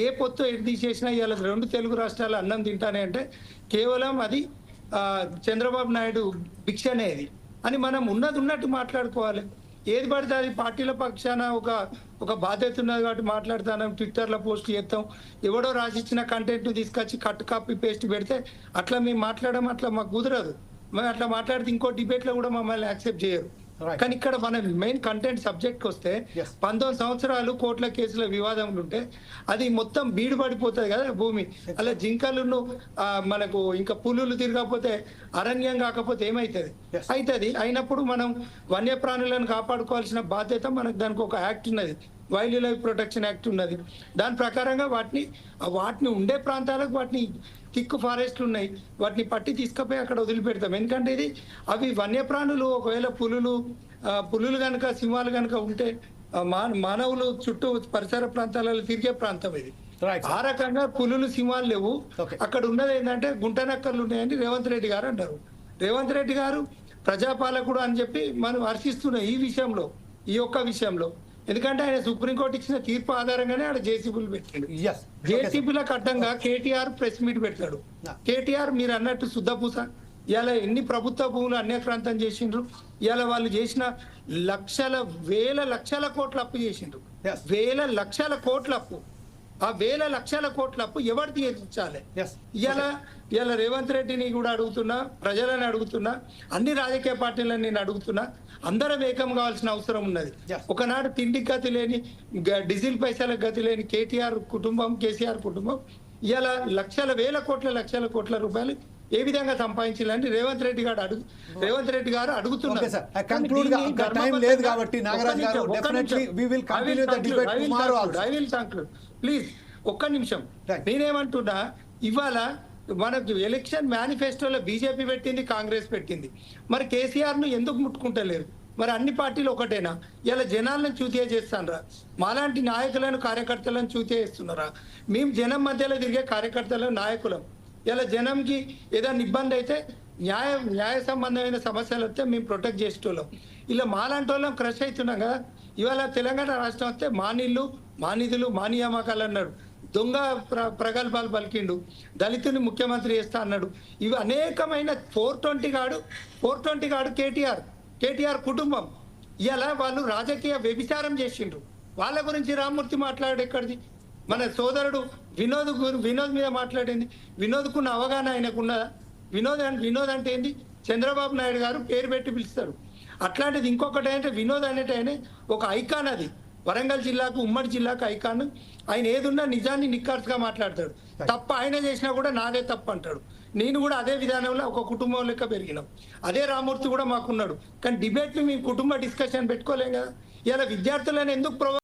ఏ పొత్తు ఎటు తీసేసినా ఇవాళ రెండు తెలుగు రాష్ట్రాలు అన్నం తింటానే అంటే కేవలం అది చంద్రబాబు నాయుడు భిక్ష అనేది. అని మనం ఉన్నది ఉన్నట్టు మాట్లాడుకోవాలి. ఏది పడితే అది పార్టీల పక్షాన ఒక ఒక బాధ్యత ఉన్నది కాబట్టి మాట్లాడతాను ట్విట్టర్లో పోస్ట్ చేస్తాం. ఎవడో రాసిచ్చిన కంటెంట్ తీసుకొచ్చి కట్ కాపీ పేస్ట్ పెడితే అట్లా మేము మాట్లాడడం అట్లా మాకు కుదరదు. మేము అట్లా మాట్లాడితే ఇంకో డిబేట్లో కూడా మమ్మల్ని యాక్సెప్ట్ చేయరు. కానీ ఇక్కడ మన మెయిన్ కంటెంట్ సబ్జెక్ట్ వస్తే. పంతొమ్మిది సంవత్సరాలు కోట్ల కేసుల వివాదం ఉంటే అది మొత్తం బీడు పడిపోతుంది కదా భూమి. అలా జింకలను ఆ, మనకు ఇంకా పులులు తిరగకపోతే అరణ్యం కాకపోతే ఏమైతుంది? Yes. అవుతుంది అయినప్పుడు మనం వన్యప్రాణులను కాపాడుకోవాల్సిన బాధ్యత మనకు దానికి ఒక యాక్ట్ ఉన్నది. వైల్డ్ లైఫ్ ప్రొటెక్షన్ యాక్ట్ ఉన్నది. దాని ప్రకారంగా వాటిని వాటిని ఉండే ప్రాంతాలకు వాటిని థిక్ ఫారెస్ట్లు ఉన్నాయి. వాటిని పట్టి తీసుకుపోయి అక్కడ వదిలిపెడతాం. ఎందుకంటే ఇది అవి వన్యప్రాణులు ఒకవేళ పులులు పులులు కనుక సింహాలు కనుక ఉంటే మానవులు చుట్టూ పరిసర ప్రాంతాలలో తిరిగే ప్రాంతం ఇది. ఆ రకంగా పులులు సింహాలు లేవు. అక్కడ ఉన్నది ఏంటంటే గుంటనక్కర్లు ఉన్నాయని రేవంత్ రెడ్డి గారు అంటారు రేవంత్ రెడ్డి గారు ప్రజాపాలకుడు అని చెప్పి మనం హర్షిస్తున్నాం ఈ విషయంలో ఈ ఒక్క విషయంలో. ఎందుకంటే ఆయన సుప్రీంకోర్టు ఇచ్చిన తీర్పు ఆధారంగానే ఆడ జేసీబీలు పెట్టాడు. జేసీబీలకు అడ్డంగా కేటీఆర్ ప్రెస్ మీట్ పెడతాడు. Yeah. కేటీఆర్ మీరు అన్నట్టు శుద్ధపూస. ఇలా ఎన్ని ప్రభుత్వ భూములు అన్యక్రాంతం చేసిండ్రు? ఇలా వాళ్ళు చేసిన లక్షల వేల లక్షల కోట్ల అప్పు చేసిండ్రు. వేల లక్షల కోట్ల అప్పు. ఆ వేల లక్షల కోట్ల అప్పు ఎవరు తీర్చాలి ఇలా ఇలా రేవంత్ రెడ్డిని కూడా అడుగుతున్నా ప్రజలని అడుగుతున్నా అన్ని రాజకీయ పార్టీలను నేను అడుగుతున్నా అందరం ఏకం కావాల్సిన అవసరం ఉన్నది. ఒకనాడు తిండికి గతి లేని డీజిల్ పైసలకు గతి లేని కేటీఆర్ కుటుంబం కేసీఆర్ కుటుంబం ఇలా లక్షల వేల కోట్ల లక్షల కోట్ల రూపాయలు ఏ విధంగా సంపాదించాలని రేవంత్ రెడ్డి గారు అడుగు రేవంత్ రెడ్డి గారు అడుగుతున్నారు. లేదు కాబట్టి నాగరాజ్ గారు. ప్లీజ్ ఒక్క నిమిషం. నేనేమంటున్నా ఇవాళ మనకు ఎలక్షన్ మేనిఫెస్టోలో బీజేపీ పెట్టింది కాంగ్రెస్ పెట్టింది. మరి కేసీఆర్ను ఎందుకు ముట్టుకుంటలేరు? మరి అన్ని పార్టీలు ఒకటేనా? ఇలా జనాలను చూతియా చేస్తానరా. మాలాంటి నాయకులను కార్యకర్తలను చూతియా చేస్తున్నారా? మేము జనం మధ్యలో తిరిగే కార్యకర్తలు నాయకులం. ఇలా జనంకి ఏదైనా ఇబ్బంది అయితే న్యాయ న్యాయ సంబంధమైన సమస్యలు వస్తే మేము ప్రొటెక్ట్ చేసేటోళ్ళం. ఇలా మాలాంటి వాళ్ళం క్రష్ అవుతున్నాం కదా. ఇవాళ తెలంగాణ రాష్ట్రం వస్తే మా మానిధులు మా నిధులు మా నియామకాలు అన్నాడు. దొంగ ప్ర ప్రగల్భాలు పలికిండు. దళితుని ముఖ్యమంత్రి చేస్తా అన్నాడు. ఇవి అనేకమైన ఫోర్ ట్వంటీ గాడు ఫోర్ ట్వంటీ గాడు కేటీఆర్ కేటీఆర్ కుటుంబం. ఇలా వాళ్ళు రాజకీయ వ్యభిచారం చేసిండ్రు. వాళ్ళ గురించి రామ్మూర్తి మాట్లాడు ఎక్కడిది? మన సోదరుడు వినోద్ గురి- వినోద్ మీద మాట్లాడింది? వినోద్కున్న అవగాహన ఆయనకున్నదా? వినోద్ అంటే వినోద్ అంటే ఏంది? చంద్రబాబు నాయుడు గారు పేరు పెట్టి పిలుస్తారు. అట్లాంటిది ఇంకొకటి అంటే వినోద్ అనేటి ఆయన ఒక ఐకాన్ అది. వరంగల్ జిల్లాకు ఉమ్మడి జిల్లాకు ఐకాన్. ఆయన ఏదున్నా నిజాన్ని నిక్కార్స్గా మాట్లాడతాడు. తప్ప ఆయన చేసినా కూడా నాదే తప్పు అంటాడు నేను కూడా అదే విధానంలో ఒక కుటుంబం లెక్క పెరిగినాం. అదే రామూర్తి కూడా మాకున్నాడు. కానీ డిబేట్లు మేము కుటుంబ డిస్కషన్ పెట్టుకోలేం కదా. ఇలా విద్యార్థులను ఎందుకు